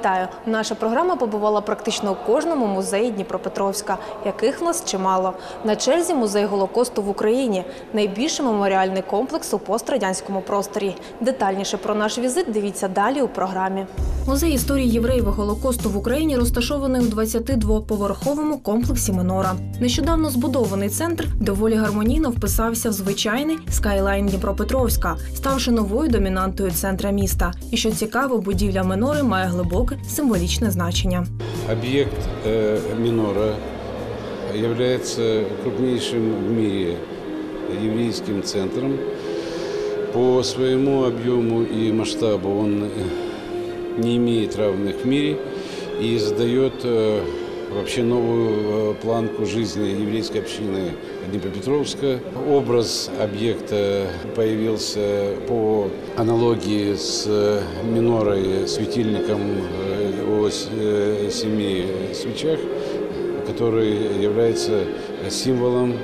Вітаю! Наша програма побувала практично у кожному музеї Дніпропетровська, яких в нас чимало. На черзі музей Голокосту в Україні, найбільший меморіальний комплекс у пострадянському просторі. Детальніше про наш візит дивіться далі у програмі. Музей історії євреїв Голокосту в Україні розташований у 22-поверховому комплексі Минора. Нещодавно збудований центр доволі гармонійно вписався в звичайний скайлайн Дніпропетровська, ставши новою домінантою центра міста. І що цікаво, будівля Минори має глибоке символічне значення. Объект э, Минора является крупнейшим в мире еврейским центром. По своему объему и масштабу он э, не имеет равных в мире и задает э, вообще новую э, планку жизни еврейской общины Днепропетровска. Образ объекта появился по аналогии с э, минорой, светильником э, о э, семи свечах, который является символом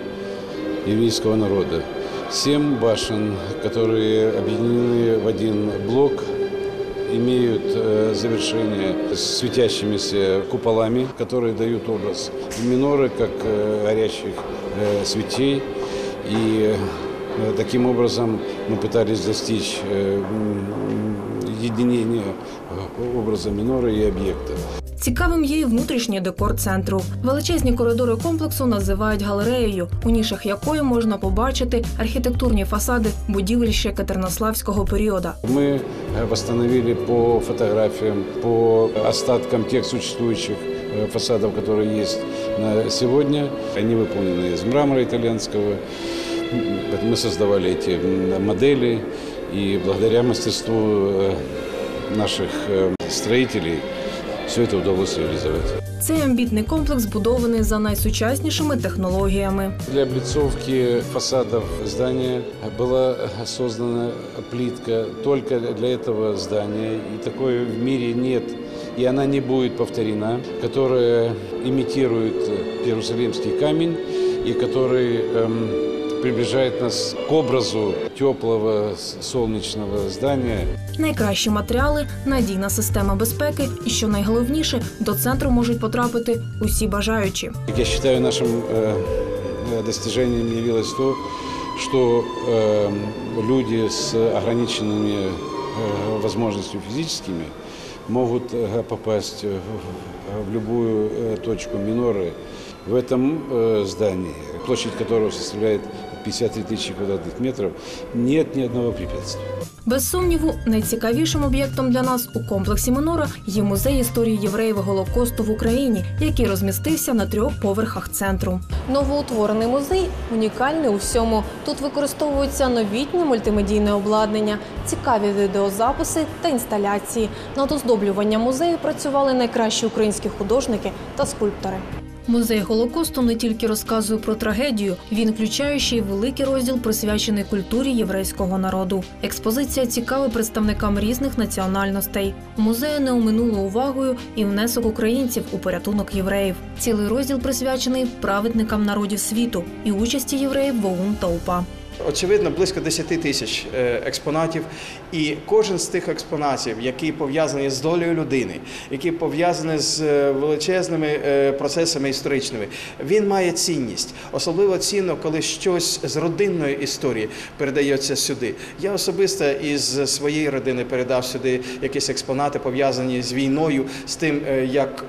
еврейского народа. Семь башен, которые объединены в один блок, имеют завершение с светящимися куполами, которые дают образ миноры как горящих э, свечей. И э, таким образом мы пытались достичь э, м, единения э, образа миноры и объекта. Цікавим є і внутрішній декор центру. Величезні коридори комплексу називають галереєю, у нішах якої можна побачити архітектурні фасади будівель ще катернославського періоду. Мы э, восстановили по фотографиям, по остаткам тех существующих э, фасадов, которые есть на сегодня. Они выполнены из мрамора итальянского. М, Мы создавали эти м, модели, и благодаря мастерству э, наших э, строителей все это удалось реализовать. Цей амбітний комплекс збудований за найсучаснішими технологіями. Для облицовки фасадов здания была создана плитка только для этого здания. И такой в мире нет, и она не будет повторена, которая имитирует Иерусалимский камень и который эм, приближает нас к образу теплого с- солнечного здания. Найкращі матеріали, надійна система безпеки, і що найголовніше, до центру можуть потрапити усі бажаючі. Как Я считаю, нашим э, э, достижением явилось то, что э, люди с ограниченными э, возможностями физическими могут э, попасть в- в любую э, точку миноры в этом э, здании, площадь которого составляет 53 тысячи квадратных метров, нет ни одного препятствия. Без сумніву, найцікавішим об'єктом для нас у комплексі Минора є музей історії євреїв Голокосту в Україні, який розмістився на трьох поверхах центру. Новоутворений музей унікальний у всьому. Тут використовується новітнє мультимедійне обладнання, цікаві відеозаписи та інсталяції. Над оздоблюванням музею працювали найкращі українські художники та скульптори. Музей Голокосту не тільки розказує про трагедію, він включає ще й великий розділ, присвячений культурі єврейського народу. Експозиція цікава представникам різних національностей. Музею не оминуло увагою і внесок українців у порятунок євреїв. Цілий розділ присвячений праведникам народів світу і участі євреїв в ОУН та УПА. Очевидно, близько 10 тисяч е, експонатів, і кожен з тих експонатів, який пов'язаний з долею людини, який пов'язаний з е, величезними е, процесами історичними, він має цінність. Особливо цінно, коли щось з родинної історії передається сюди. Я особисто із своєї родини передав сюди якісь експонати, пов'язані з війною, з тим, як.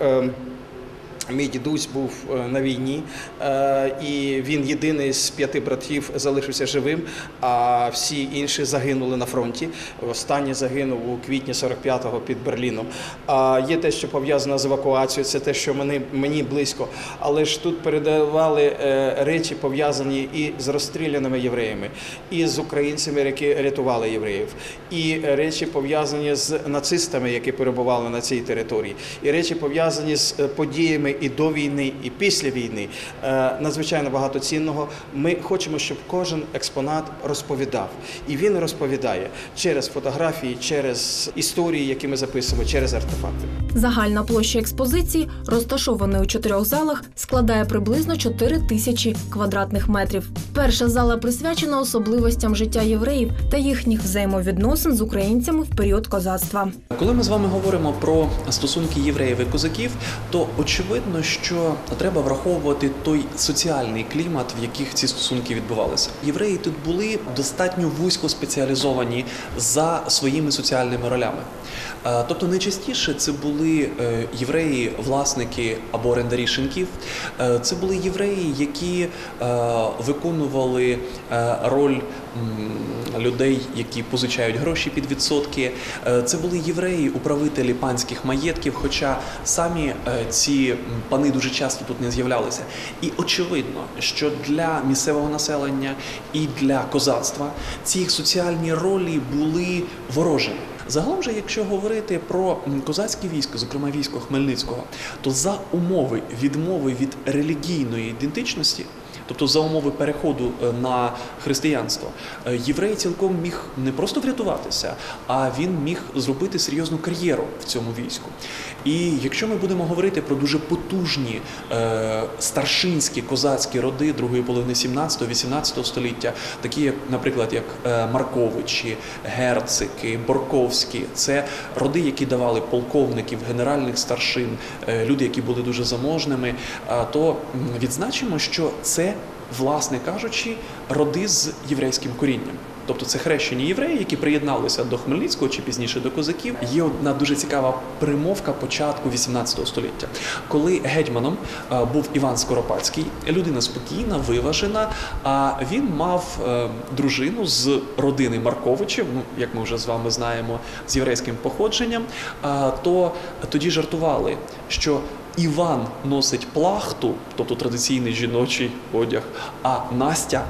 Мій дідусь був е, на війні, е, і він єдиний з п'яти братів залишився живим, а всі інші загинули на фронті. Останній загинув у квітні 45-го під Берліном. А є те, що пов'язано з евакуацією, це те, що мені, мені близько. Але ж тут передавали е, речі, пов'язані і з розстріляними євреями, і з українцями, які рятували євреїв, і речі пов'язані з нацистами, які перебували на цій території, і речі пов'язані з подіями і до війни, і після війни, е, надзвичайно багато цінного. Ми хочемо, щоб кожен експонат розповідав. І він розповідає через фотографії, через історії, які ми записуємо, через артефакти. Загальна площа експозиції, розташованої у чотирьох залах, складає приблизно 4 тисячі квадратних метрів. Перша зала присвячена особливостям життя євреїв та їхніх взаємовідносин з українцями в період козацтва. Коли ми з вами говоримо про стосунки євреїв і козаків, то очевидно, що треба враховувати той соціальний клімат, в яких ці стосунки відбувалися. Євреї тут були достатньо вузько спеціалізовані за своїми соціальними ролями. Е, Тобто найчастіше це були е, євреї, власники або орендарі шинків. Е, Це були євреї, які виконували роль людей, які позичають гроші під відсотки. Е, Це були євреї, управителі панських маєтків, хоча самі е, ці пани дуже часто тут не з'являлися. І очевидно, що для місцевого населення і для козацтва ці їх соціальні ролі були ворожими. Загалом же, якщо говорити про козацьке військо, зокрема військо Хмельницького, то за умови відмови від релігійної ідентичності, тобто за умови переходу е, на християнство, е, єврей цілком міг не просто врятуватися, а він міг зробити серйозну кар'єру в цьому війську. І якщо ми будемо говорити про дуже потужні е, старшинські козацькі роди другої половини 17-18 століття, такі як, наприклад, як Марковичі, Герцики, Борковські, це роди, які давали полковників, генеральних старшин, люди, які були дуже заможними, то відзначимо, що це, власне кажучи, роди з єврейським корінням. Тобто це хрещені євреї, які приєдналися до Хмельницького чи пізніше до козаків. Є одна дуже цікава примовка початку 18 століття, коли гетьманом е, був Іван Скоропадський, людина спокійна, виважена. А він мав е, дружину з родини Марковичів, ну як ми вже з вами знаємо, з єврейським походженням. То тоді жартували, що Іван носить плахту, тобто традиційний жіночий одяг, а Настя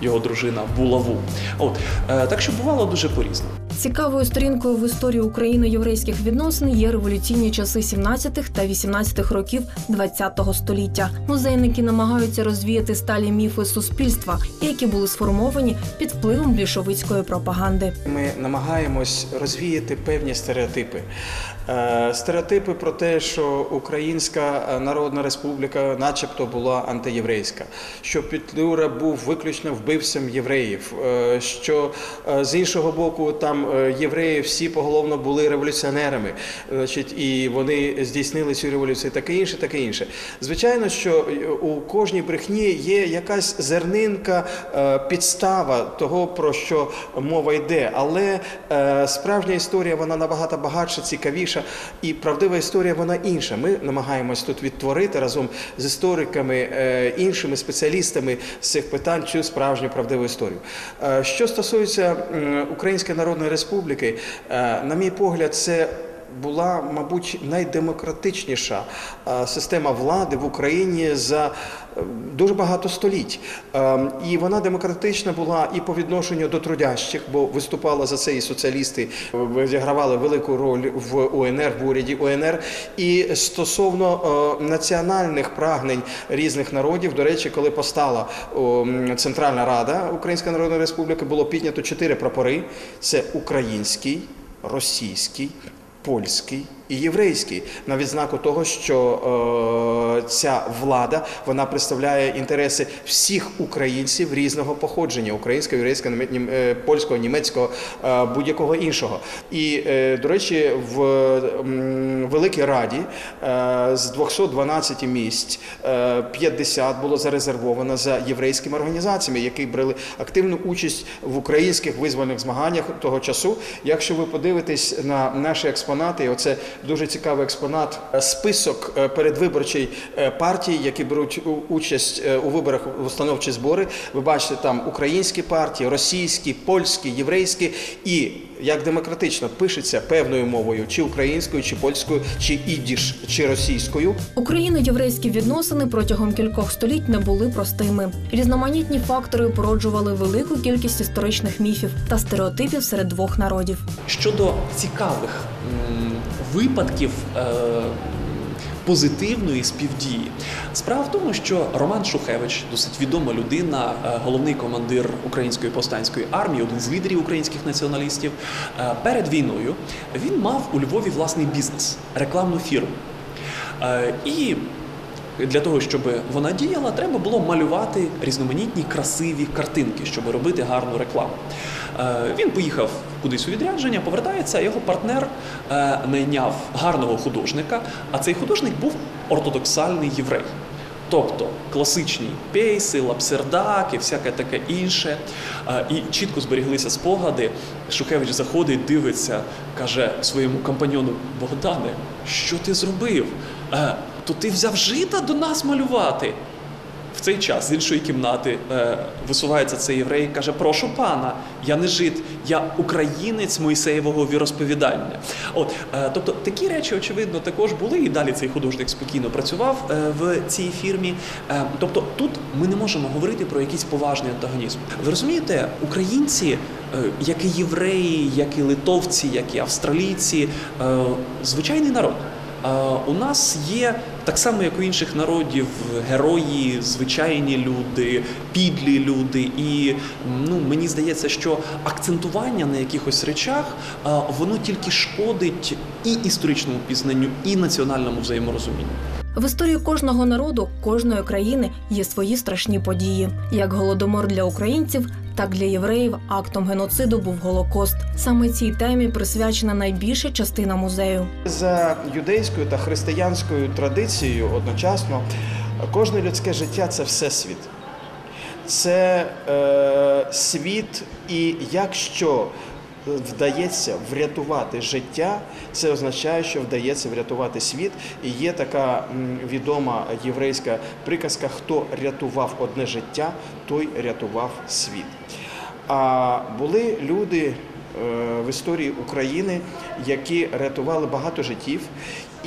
його дружина булаву. От е, так що бувало дуже по-різному. Цікавою сторінкою в історії україно-єврейських відносин є революційні часи 17 та 18 років ХХ століття. Музейники намагаються розвіяти сталі міфи суспільства, які були сформовані під впливом більшовицької пропаганди. Ми намагаємось розвіяти певні стереотипи. Е, Стереотипи про те, що Українська е, Народна Республіка, начебто, була антиєврейська, що Петлюра був виключно вбивцем євреїв, е, що з іншого боку, там євреї всі поголовно були революціонерами, значить, і вони здійснили цю революцію, таке інше, таке інше. Звичайно, що у кожній брехні є якась зернинка, підстава того, про що мова йде. Але справжня історія вона набагато багатша, цікавіша, і правдива історія вона інша. Ми намагаємось тут відтворити разом з істориками, е, іншими спеціалістами з цих питань цю справжню правдиву історію. Е, Що стосується Української Народної Республіки, е, на мій погляд, це була, мабуть, найдемократичніша е, система влади в Україні за е, дуже багато століть. Е, І вона демократична була і по відношенню до трудящих, бо виступали за це і соціалісти, зігравали велику роль в УНР, в уряді УНР. І стосовно національних прагнень різних народів, до речі, коли постала Центральна Рада Української Народної Республіки, було піднято чотири прапори: це український, російський. Польський і єврейський на відзнаку того, що е, ця влада вона представляє інтереси всіх українців різного походження українського, єврейського, нім- е, польського, німецького, е, будь-якого іншого. І е, до речі, в м, Великій Раді е, з 212 місць е, 50 було зарезервовано за єврейськими організаціями, які брали активну участь в українських визвольних змаганнях того часу. Якщо ви подивитесь на наші експонати, оце дуже цікавий експонат, е, список е, передвиборчої е, партії, які беруть участь у виборах в установчі збори. Ви бачите там українські партії, російські, польські, єврейські і як демократично пишеться певною мовою, чи українською, чи польською, чи ідіш, чи російською. Україно-єврейські відносини протягом кількох століть не були простими. Різноманітні фактори породжували велику кількість історичних міфів та стереотипів серед двох народів. Щодо цікавих м, випадків е, позитивної співдії. Справа в тому, що Роман Шухевич, досить відома людина, е, головний командир української повстанської армії, один з лідерів українських націоналістів. е, Перед війною він мав у Львові власний бізнес, рекламну фірму. І для того, щоб вона діяла, треба було малювати різноманітні красиві картинки, щоб робити гарну рекламу. Він поїхав кудись у відрядження, повертається, його партнер е, найняв гарного художника, а цей художник був ортодоксальний єврей. Тобто класичні пейси, лапсердак і всяке таке інше. Е, І чітко зберіглися спогади. Шухевич заходить, дивиться, каже своєму компаньону Богдане, що ти зробив? Е, То ти взяв жита до нас малювати? В цей час з іншої кімнати е, висувається цей єврей і каже: Прошу пана, я не жит, я українець Мойсеєвого віросповідання. От, е, тобто такі речі, очевидно, також були, і далі цей художник спокійно працював е, в цій фірмі. Тобто тут ми не можемо говорити про якийсь поважний антагонізм. Ви розумієте, українці, як і євреї, як і литовці, як і австралійці, звичайний народ. У нас є так само, як у інших народів, герої, звичайні люди, підлі люди. І ну, мені здається, що акцентування на якихось речах воно тільки шкодить і історичному пізнанню, і національному взаєморозумінню. В історії кожного народу, кожної країни є свої страшні події. Як голодомор для українців, так для євреїв актом геноциду був Голокост. Саме цій темі присвячена найбільша частина музею. За юдейською та християнською традицією одночасно кожне людське життя це всесвіт. Це е, світ, і якщо вдається врятувати життя, це означає, що вдається врятувати світ. І є така відома єврейська приказка: хто рятував одне життя, той рятував світ. А були люди е, в історії України, які рятували багато життів.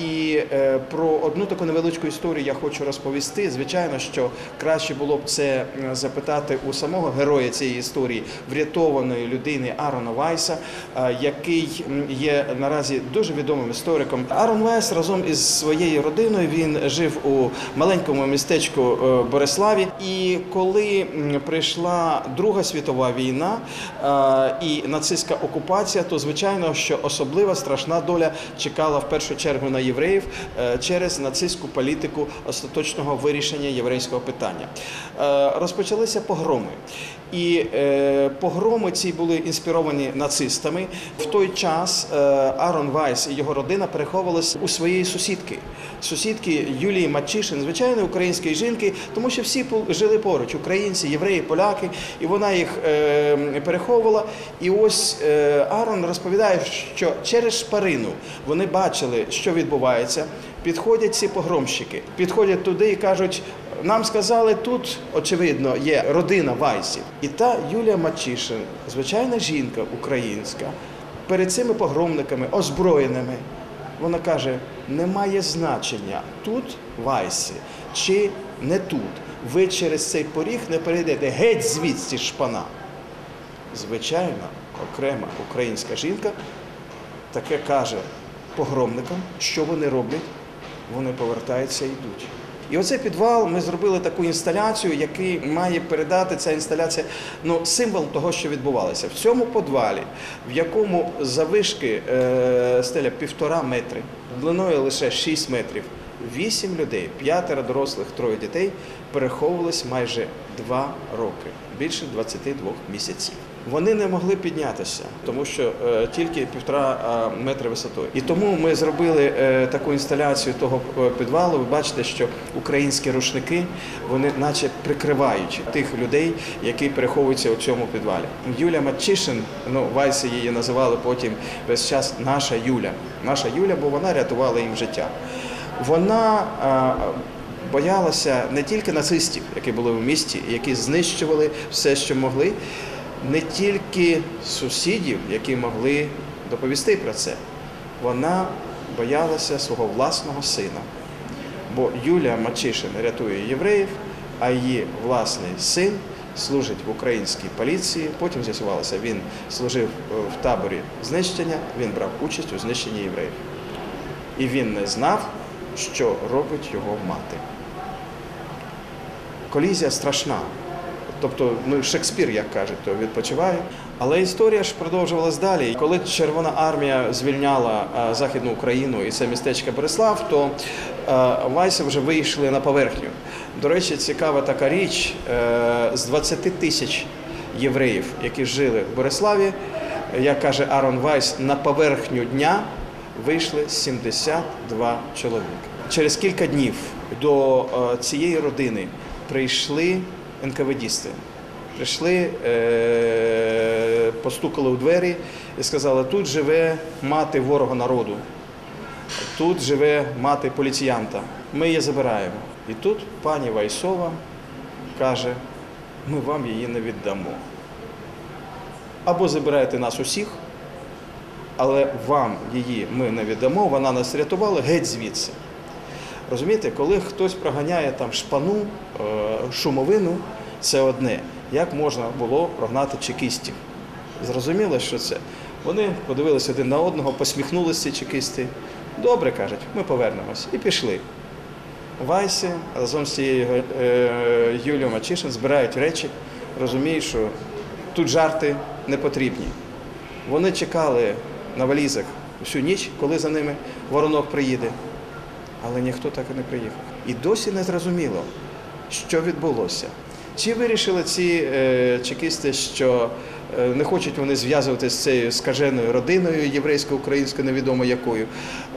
І е, про одну таку невеличку історію я хочу розповісти. Звичайно, що краще було б це е, запитати у самого героя цієї історії, врятованої людини Арона Вайса, е, який є наразі дуже відомим істориком. Арон Вайс разом із своєю родиною він жив у маленькому містечку Бориславі. І коли прийшла Друга світова війна і нацистська окупація, то звичайно, що особлива страшна доля чекала в першу чергу на євреїв е, через нацистську політику остаточного вирішення єврейського питання. Е, Розпочалися погроми. І е, погроми ці були інспіровані нацистами. В той час е, Арон Вайс і його родина переховувалися у своєї сусідки, сусідки Юлії Матчишин, звичайної української жінки, тому що всі жили поруч: українці, євреї, поляки, і вона їх е, переховувала. І ось Арон розповідає, що через шпарину вони бачили, що відбувається. Підходять ці погромщики, підходять туди і кажуть. Нам сказали, тут очевидно є родина Вайсів. І та Юлія Матчишин, звичайна жінка українська, перед цими погромниками, озброєними, вона каже: немає значення тут Вайси чи не тут. Ви через цей поріг не перейдете геть звідси шпана. Звичайно, окрема українська жінка таке каже погромникам, що вони роблять, вони повертаються і йдуть. І оцей підвал ми зробили таку інсталяцію, який має передати ця інсталяція ну, символ того, що відбувалося. В цьому підвалі, в якому завишки е, стеля півтора метри, длиною лише 6 метрів, вісім людей, п'ятеро дорослих, троє дітей переховувались майже два роки, більше 22 місяців. Вони не могли піднятися, тому що е, тільки півтора е, метри висотою. І тому ми зробили е, таку інсталяцію того підвалу. Ви бачите, що українські рушники вони наче прикривають тих людей, які переховуються у цьому підвалі. Юля Матчишин, ну Вайси її називали потім весь час наша Юля. Наша Юля, бо вона рятувала їм життя. Вона боялася не тільки нацистів, які були в місті, які знищували все, що могли, не тільки сусідів, які могли доповісти про це. Вона боялася свого власного сина. Бо Юлія Мачишин рятує євреїв, а її власний син служить в українській поліції. Потім з'ясувалося, він служив е, в таборі знищення, він брав участь у знищенні євреїв. І він не знав, що робить його мати. Колізія страшна. Тобто, ну, Шекспір, як кажуть, то відпочиває. Але історія ж продовжувалась далі. Коли Червона армія звільняла е, Західну Україну і це містечко Береслав, то е, Вайси вже вийшли на поверхню. До речі, цікава така річ: е, з 20 тисяч євреїв, які жили в Бориславі, як каже Арон Вайс, на поверхню дня вийшли 72 чоловіки. Через кілька днів до цієї родини прийшли НКВДісти. Прийшли, е, постукали у двері і сказали, тут живе мати ворога народу, тут живе мати поліціянта. Ми її забираємо. І тут пані Вайсова каже, ми вам її не віддамо. Або забираєте нас усіх, але вам її ми не віддамо, вона нас рятувала геть звідси. Розумієте, коли хтось проганяє там шпану, е, шумовину, це одне. Як можна було прогнати чекістів? Зрозуміло, що це. Вони подивилися один на одного, посміхнулися чекісти. Добре, кажуть, ми повернемось. І пішли. Вайси разом з цією е, Юлією Мачишин збирають речі, розуміють, що тут жарти не потрібні. Вони чекали на валізах всю ніч, коли за ними воронок приїде. Але ніхто так і не приїхав. І досі не зрозуміло, що відбулося. Чи вирішили ці е, чекісти, що е, не хочуть вони зв'язуватися з цією скаженою родиною єврейсько-українською, невідомо якою.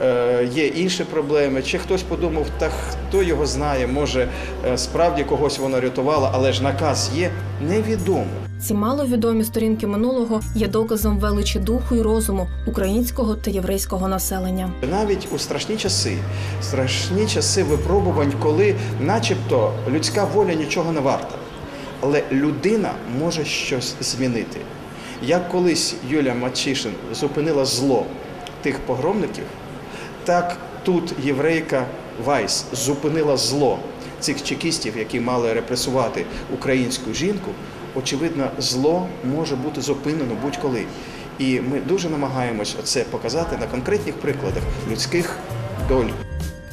Е, є інші проблеми. Чи хтось подумав, та хто його знає, може справді когось воно рятувало, але ж наказ є, невідомо. Ці маловідомі сторінки минулого є доказом величі духу і розуму українського та єврейського населення. Навіть у страшні часи, страшні часи випробувань, коли начебто людська воля нічого не варта, але людина може щось змінити. Як колись Юлія Мачишин зупинила зло тих погромників, так тут єврейка Вайс зупинила зло цих чекістів, які мали репресувати українську жінку. Очевидно, зло може бути зупинено будь-коли. І ми дуже намагаємось це показати на конкретних прикладах людських доль.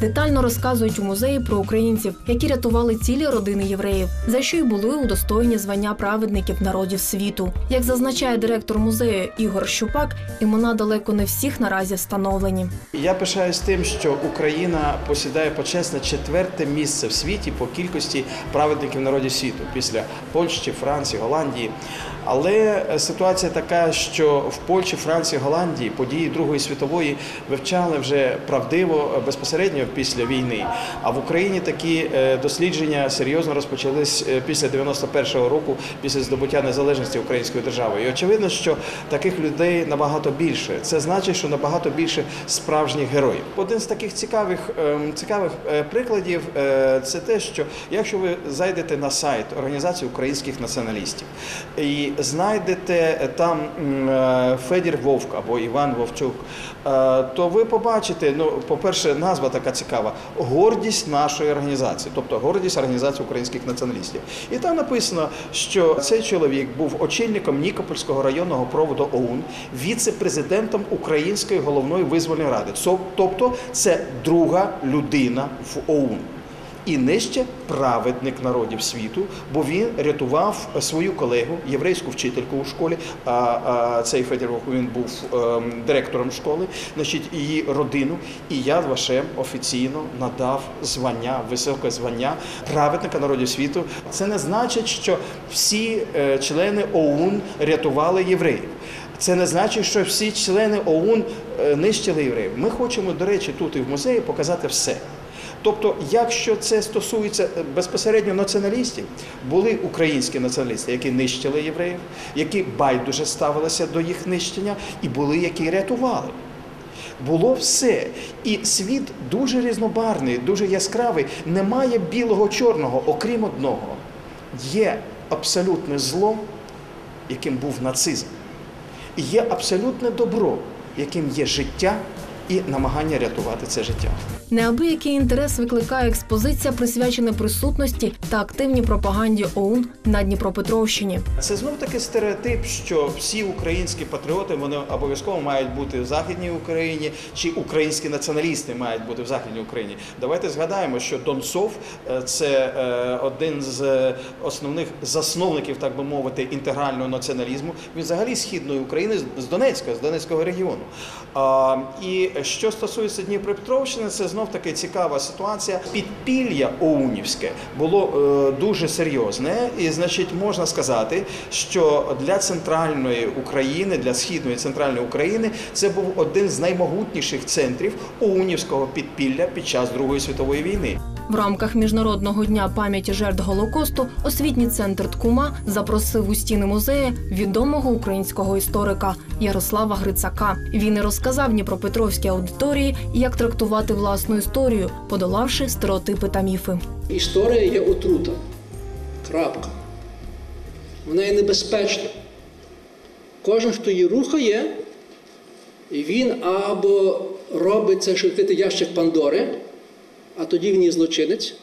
Детально розказують у музеї про українців, які рятували цілі родини євреїв, за що й були удостоєні звання праведників народів світу. Як зазначає директор музею Ігор Щупак, імена далеко не всіх наразі встановлені. Я пишаюсь тим, що Україна посідає почесне четверте місце в світі по кількості праведників народів світу після Польщі, Франції, Голландії. Але е, ситуація така, що в Польщі, Франції, Голландії події Другої світової вивчали вже правдиво е, безпосередньо після війни. А в Україні такі е, дослідження серйозно розпочались е, після 91-го року, після здобуття незалежності української держави. І очевидно, що таких людей набагато більше. Це значить, що набагато більше справжніх героїв. Один з таких цікавих ем, цікавих е, прикладів це те, що якщо ви зайдете на сайт Організації українських націоналістів і знайдете там Федір Вовк або Іван Вовчук, то ви побачите, ну, по-перше, назва така цікава гордість нашої організації, тобто гордість організації українських націоналістів. І там написано, що цей чоловік був очільником Нікопольського районного проводу ОУН, віце-президентом Української головної визвольної ради. Тобто це друга людина в ОУН. І нижче праведник народів світу, бо він рятував свою колегу, єврейську вчительку у школі. А, а цей Федір Вовк, він був ем, директором школи, значить, її родину. І я Вашем офіційно надав звання, високе звання праведника народів світу. Це не значить, що всі е, члени ОУН рятували євреїв. Це не значить, що всі члени ОУН е, нищили євреїв. Ми хочемо, до речі, тут і в музеї показати все. Тобто, якщо це стосується е, безпосередньо націоналістів, були українські націоналісти, які нищили євреїв, які байдуже ставилися до їх нищення, і були, які рятували. Було все. І світ дуже різнобарний, дуже яскравий. Немає білого чорного, окрім одного. Є абсолютне зло, яким був нацизм. І є абсолютне добро, яким є життя і намагання рятувати це життя. Неабиякий інтерес викликає експозиція, присвячена присутності та активній пропаганді ОУН на Дніпропетровщині. Це знов таки стереотип, що всі українські патріоти вони обов'язково мають бути в Західній Україні, чи українські націоналісти мають бути в Західній Україні. Давайте згадаємо, що Донцов е, це е, один з е, основних засновників, так би мовити, інтегрального націоналізму. Він взагалі східної України, з Донецька, з Донецького регіону. І що стосується Дніпропетровщини, це знов таки цікава ситуація. Підпілля Оунівське було е, дуже серйозне, і значить можна сказати, що для центральної України, для східної центральної України, це був один з наймогутніших центрів Оунівського підпілля під час Другої світової війни. В рамках міжнародного дня пам'яті жертв голокосту освітній центр Ткума запросив у стіни музею відомого українського історика Ярослава Грицака. Він і розказав Дніпропетровській аудиторії, як трактувати власну історію, подолавши стереотипи та міфи. Історія є отрута. Крапка. Вона є небезпечна. Кожен, хто її рухає, він або робить це, відкрити ящик Пандори, а тоді він є злочинець,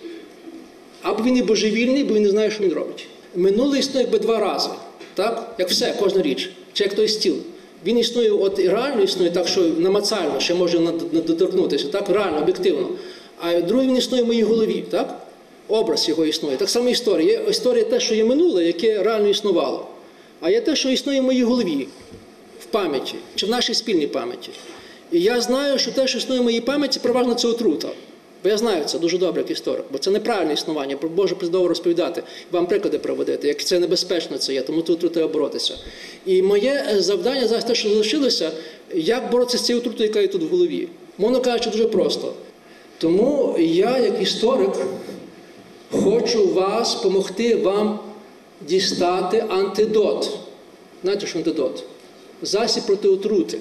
або він є божевільний, бо він не знає, що він робить. Минуле існує якби два рази, так? як все, кожна річ, чи як той стіл. Він існує, от і реально існує так, що намацально ще може доторкнутися, так, реально, об'єктивно. А другий він існує в моїй голові, так? Образ його існує. Так само історія. Є історія те, що є минуле, яке реально існувало. А є те, що існує в моїй голові, в пам'яті, чи в нашій спільній пам'яті. І я знаю, що те, що існує в моїй пам'яті, переважно це отрута. Бо я знаю це дуже добре як історик, бо це неправильне існування, про Боже придовго розповідати, вам приклади проводити, як це небезпечно це є, тому тут треба боротися. І моє е, завдання зараз те, що залишилося, як боротися з цією отрутою, яка є тут в голові. Мовно кажучи, дуже просто. Тому я, як історик, хочу вас допомогти вам дістати антидот. Знаєте, що антидот? Засіб проти отрути.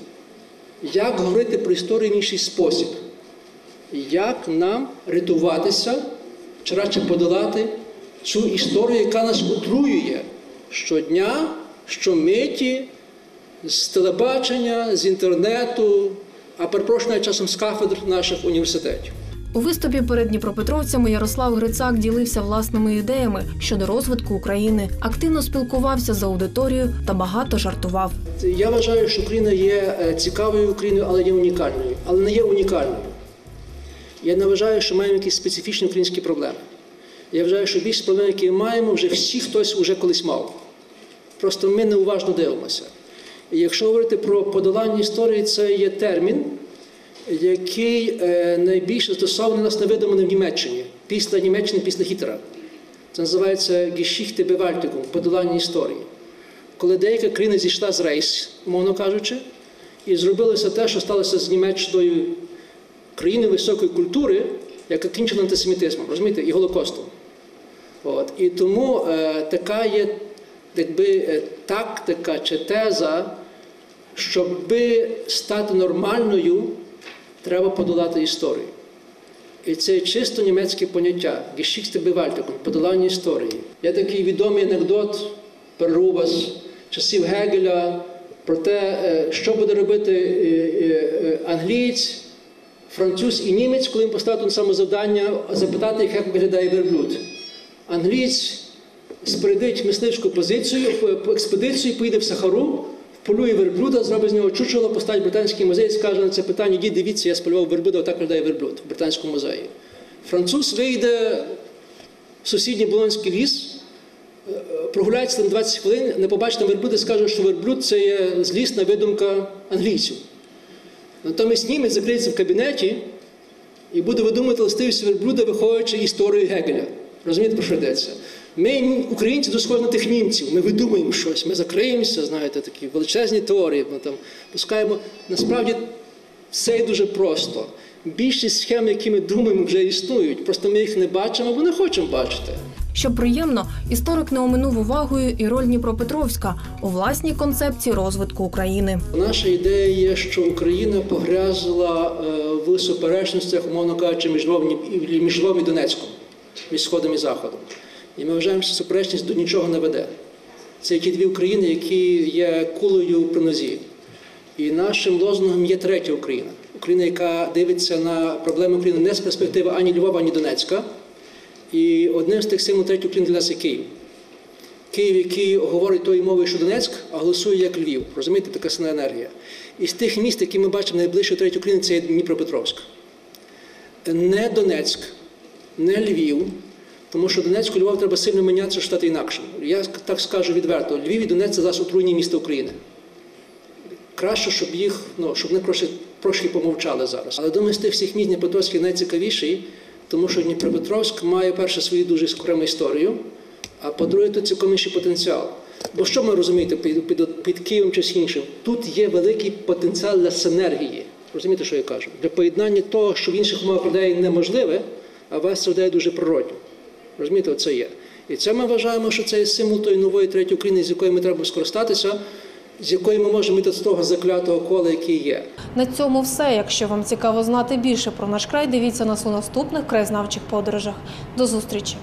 Як говорити про історію в інший спосіб? Як нам рятуватися, чи радше подолати цю історію, яка нас отруює щодня, щомиті, з телебачення, з інтернету, а перепрошую часом з кафедр наших університетів. У виступі перед дніпропетровцями Ярослав Грицак ділився власними ідеями щодо розвитку України, активно спілкувався з аудиторією та багато жартував. Я вважаю, що Україна є е, цікавою Україною, але є унікальною. Але не є унікальною. Я не вважаю, що маємо якісь специфічні українські проблеми. Я вважаю, що більшість проблем, які ми маємо, вже всі хтось вже колись мав. Просто ми неуважно дивимося. І якщо говорити про подолання історії, це є термін, який е, найбільше застосований нас невидимий в Німеччині, після Німеччини, після Гітлера. Це називається Geschichte Bewältigung, подолання історії. Коли деяка країна зійшла з рейс, мовно кажучи, і зробилося те, що сталося з Німеччиною країною високої культури, яка кінчила антисемітизмом, розумієте, і Голокостом. От. І тому е, така є якби, е, тактика чи теза, щоб стати нормальною, треба подолати історію. І це чисто німецьке поняття Geschichte подолання історії. Є такий відомий анекдот переруба з часів Гегеля про те, е, що буде робити е, англієць, француз і німець, коли їм поставити на саме завдання запитати як виглядає верблюд. Англієць спорядить мисливську позицію, по- по експедицію, поїде в Сахару, полює верблюда, зробить з нього чучело, поставить британський музей і скаже на це питання: ідіть, дивіться, я сполював верблюда, отак виглядає верблюд в британському музеї. Француз вийде в сусідній Болонський ліс, е, прогуляється там 20 хвилин, не побачить там верблюда, скаже, що верблюд це є злісна видумка англійців. Натомість німець закриється в кабінеті і буде видумувати листивість верблюда, виходячи історію Гегеля. Розумієте, про що йдеться? Ми, українці, дуже схожі на тих німців. Ми видумуємо щось, ми закриємося, знаєте, такі величезні теорії, ми там пускаємо. Насправді все дуже просто. Більшість схем, які ми думаємо, вже існують. Просто ми їх не бачимо або не хочемо бачити. Що приємно, історик не оминув увагою і роль Дніпропетровська у власній концепції розвитку України. Наша ідея є, що Україна погрязла е, в суперечностях, умовно кажучи, між Львовом між Львовом і Донецьком, між Сходом і Заходом. І ми вважаємо, що суперечність до нічого не веде. Це ті дві України, які є кулею при нозі. І нашим лозунгом є третя Україна. Україна, яка дивиться на проблеми України не з перспективи ані Львова, ані Донецька. І одним з тих символів третьої України для нас є Київ. Київ, який говорить тою мовою, що Донецьк, а голосує як Львів. Розумієте, така сильна енергія. І з тих міст, які ми бачимо найближче третьої України, це є Дніпропетровськ. Не Донецьк, не Львів, тому що Донецьку Львов треба сильно мінятися, стати інакшим. Я так скажу відверто: Львів і Донецьк це зараз отруєнні міста України. Краще, щоб їх, ну, щоб вони трошки помовчали зараз. Але думаю, з тих всіх міст Дніпропетровський найцікавіший, тому що Дніпропетровськ має перше свою дуже окрему історію, а по-друге, тут цілком інший потенціал. Бо що ми розумієте під, під, під Києвом чи з іншим? Тут є великий потенціал для синергії. Розумієте, що я кажу? Для поєднання того, що в інших умовах людей неможливе, а у вас це людей дуже природньо. Розумієте, оце є. І це ми вважаємо, що це є символ тої нової третьої України, з якої ми треба скористатися, з якої ми можемо йти з того заклятого кола, який є. На цьому все. Якщо вам цікаво знати більше про наш край, дивіться нас у наступних краєзнавчих подорожах. До зустрічі!